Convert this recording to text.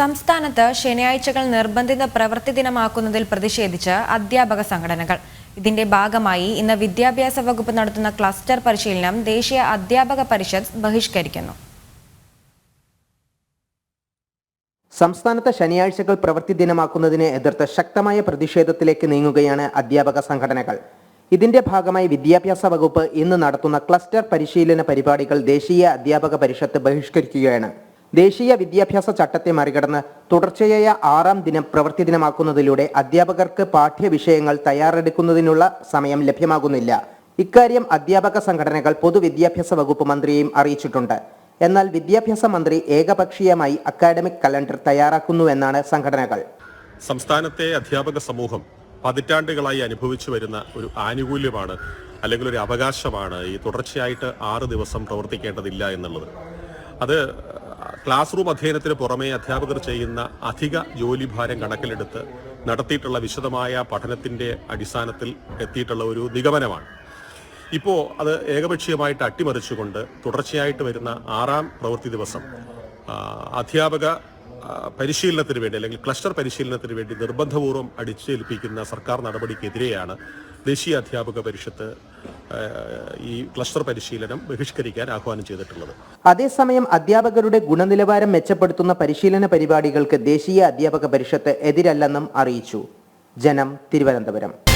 സംസ്ഥാനത്ത് ശനിയാഴ്ചകൾ നിർബന്ധിത പ്രവൃത്തി ദിനമാക്കുന്നതിൽ പ്രതിഷേധിച്ച് അധ്യാപക സംഘടനകൾ. ഇതിന്റെ ഭാഗമായി ഇന്ന് വിദ്യാഭ്യാസ വകുപ്പ് നടത്തുന്ന ക്ലസ്റ്റർ പരിശീലനം ദേശീയ അധ്യാപക പരിഷത്ത് ബഹിഷ്കരിക്കുന്നു. സംസ്ഥാനത്ത് ശനിയാഴ്ചകൾ പ്രവൃത്തി ദിനമാക്കുന്നതിനെ എതിർത്ത് ശക്തമായ പ്രതിഷേധത്തിലേക്ക് നീങ്ങുകയാണ് അധ്യാപക സംഘടനകൾ. ഇതിന്റെ ഭാഗമായി വിദ്യാഭ്യാസ വകുപ്പ് ഇന്ന് നടത്തുന്ന ക്ലസ്റ്റർ പരിശീലന പരിപാടികൾ ദേശീയ അധ്യാപക പരിഷത്ത് ബഹിഷ്കരിക്കുകയാണ്. ദേശീയ വിദ്യാഭ്യാസ ചട്ടത്തെ മറികടന്ന് തുടർച്ചയായ ആറാം ദിനം പ്രവൃത്തി ദിനമാക്കുന്നതിലൂടെ അധ്യാപകർക്ക് പാഠ്യവിഷയങ്ങൾ തയ്യാറെടുക്കുന്നതിനുള്ള സമയം ലഭ്യമാകുന്നില്ല. ഇക്കാര്യം അധ്യാപക സംഘടനകൾ പൊതുവിദ്യാഭ്യാസ വകുപ്പ് മന്ത്രിയെയും അറിയിച്ചിട്ടുണ്ട്. എന്നാൽ വിദ്യാഭ്യാസ മന്ത്രി ഏകപക്ഷീയമായി അക്കാഡമിക് കലണ്ടർ തയ്യാറാക്കുന്നുവെന്നാണ് സംഘടനകൾ. സംസ്ഥാനത്തെ അധ്യാപക സമൂഹം പതിറ്റാണ്ടുകളായി അനുഭവിച്ചു വരുന്ന ഒരു ആനുകൂല്യമാണ് അല്ലെങ്കിൽ ഒരു അവകാശമാണ് ഈ തുടർച്ചയായിട്ട് ആറ് ദിവസം പ്രവർത്തിക്കേണ്ടതില്ല എന്നുള്ളത്. അത് ക്ലാസ് റൂം അധ്യയനത്തിന് പുറമെ അധ്യാപകർ ചെയ്യുന്ന അധിക ജോലിഭാരം കണക്കിലെടുത്ത് നടത്തിയിട്ടുള്ള വിശദമായ പഠനത്തിന്റെ അടിസ്ഥാനത്തിൽ എത്തിയിട്ടുള്ള ഒരു നിഗമനമാണ്. ഇപ്പോൾ അത് ഏകപക്ഷീയമായിട്ട് അട്ടിമറിച്ചുകൊണ്ട് തുടർച്ചയായിട്ട് വരുന്ന ആറാം പ്രവൃത്തി ദിവസം അധ്യാപക പരിശീലനത്തിന് വേണ്ടി അല്ലെങ്കിൽ ക്ലസ്റ്റർ പരിശീലനത്തിന് വേണ്ടി നിർബന്ധപൂർവം അടിച്ചേൽപ്പിക്കുന്ന സർക്കാർ നടപടിക്കെതിരെയാണ് ദേശീയ അധ്യാപക പരിഷത്ത് ഈ ക്ലസ്റ്റർ പരിശീലനം ബഹിഷ്കരിക്കാൻ ആഹ്വാനം ചെയ്തിട്ടുള്ളത്. അതേസമയം അധ്യാപകരുടെ ഗുണനിലവാരം മെച്ചപ്പെടുത്തുന്ന പരിശീലന പരിപാടികൾക്ക് ദേശീയ അധ്യാപക പരിഷത്ത് എതിരല്ലെന്നും അറിയിച്ചു. ജനം തിരുവനന്തപുരം.